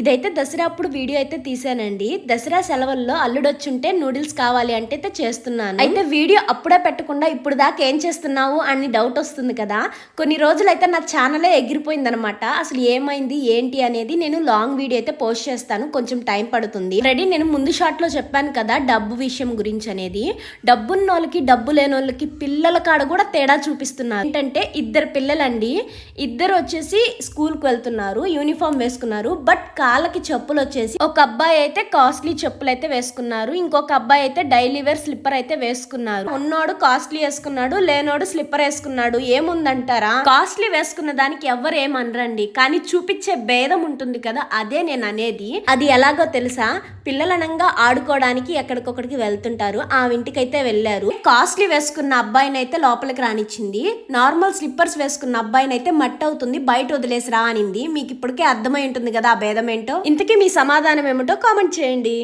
ఇదైతే దసరా అప్పుడు వీడియో అయితే తీసానండి దసరా సెలవుల్లో అల్లుడొచ్చుంటే నూడిల్స్ కావాలి అంటే అయితే చేస్తున్నాను. అయితే వీడియో అప్పుడే పెట్టకుండా ఇప్పుడు దాకా ఏం చేస్తున్నావు అని డౌట్ వస్తుంది కదా. కొన్ని రోజులు అయితే నా ఛానలే ఎగిరిపోయిందనమాట. అసలు ఏమైంది ఏంటి అనేది నేను లాంగ్ వీడియో అయితే పోస్ట్ చేస్తాను. కొంచెం టైం పడుతుంది. రెడీ నేను ముందు షాట్లో చెప్పాను కదా డబ్బు విషయం గురించి అనేది. డబ్బున్న వాళ్ళకి డబ్బు లేని వాళ్ళకి పిల్లల కాడ కూడా తేడా చూపిస్తున్నారు. ఏంటంటే ఇద్దరు పిల్లలండి. ఇద్దరు వచ్చేసి స్కూల్కి వెళ్తున్నారు యూనిఫామ్ వేసుకున్నారు బట్ కాళ్ళకి చెప్పులు వచ్చేసి ఒక అబ్బాయి అయితే కాస్ట్లీ చెప్పులు అయితే వేసుకున్నారు. ఇంకొక అబ్బాయి అయితే డైలీ వేర్ స్లిప్పర్ అయితే వేసుకున్నారు. ఉన్నోడు కాస్ట్లీ వేసుకున్నాడు లేనోడు స్లిప్పర్ వేసుకున్నాడు. ఏముందంటారా? కాస్ట్లీ వేసుకున్న దానికి ఎవరు ఏమనరండి. కానీ చూపించే భేదం ఉంటుంది కదా అదే నేను అనేది. అది ఎలాగో తెలుసా? పిల్లలనంగా ఆడుకోవడానికి ఎక్కడికొక్కడికి వెళ్తుంటారు. ఆ ఇంటికైతే వెళ్ళారు. కాస్ట్లీ వేసుకున్న అబ్బాయిని అయితే లోపలికి రానిచ్చింది. నార్మల్ స్లిప్పర్స్ వేసుకున్న అబ్బాయిని అయితే మట్టి అవుతుంది బయట వదిలేసి రా అనింది మీకు ఇప్పటికే అర్థమై ఉంటుంది కదా ఆ భేదం ఏంటో? ఇంతకీ మీ సమాధానం ఏమిటో కామెంట్ చేయండి.